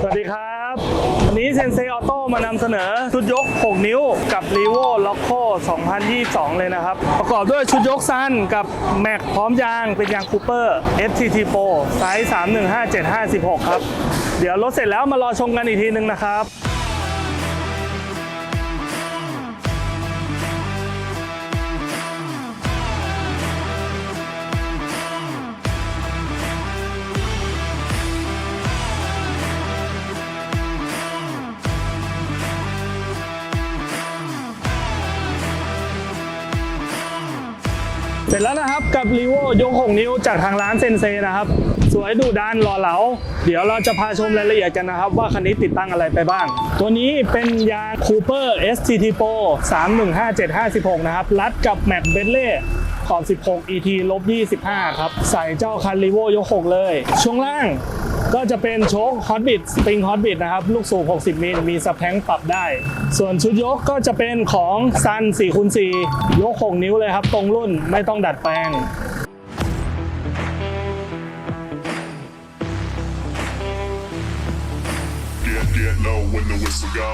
สวัสดีครับ วันนี้เซนเซออโต้มานำเสนอชุดยก 6 นิ้วกับ r ีโวล็อกโค2022 เลยนะครับ ประกอบด้วยชุดยกสั้นกับแม็กพร้อมยางเป็นยางคูเปอร์ FTT Pro ไซส์ 315756ครับ เดี๋ยวรถเสร็จแล้วมารอชมกันอีกทีนึงนะครับ เสร็จแล้วนะครับกับรีโวยก 6 นิ้วจากทางร้านเซนเซนะครับ สวยดูด้านหล่อเหลา เดี๋ยวเราจะพาชมรายละเอียดกันนะครับ ว่าคันนี้ติดตั้งอะไรไปบ้าง ตัวนี้เป็นยาง Cooper STT Pro 315756นะครับ รัดกับแม็กเบนเล่ ขอบ16 ET ลบ25 ครับ ใส่เจ้าคันรีโวยก6เลย ช่วงล่างก็จะเป็นโชคฮอตบิ t สปริงฮอตบิ t นะครับ ลูกสูบ 60 มิล มีสแพงปรับได้ ส่วนชุดยกก็จะเป็นของซัน4คูณ4ยก 6 นิ้วเลยครับ ตรงรุ่นไม่ต้องดัดแปลง Get, get low when the whistle go.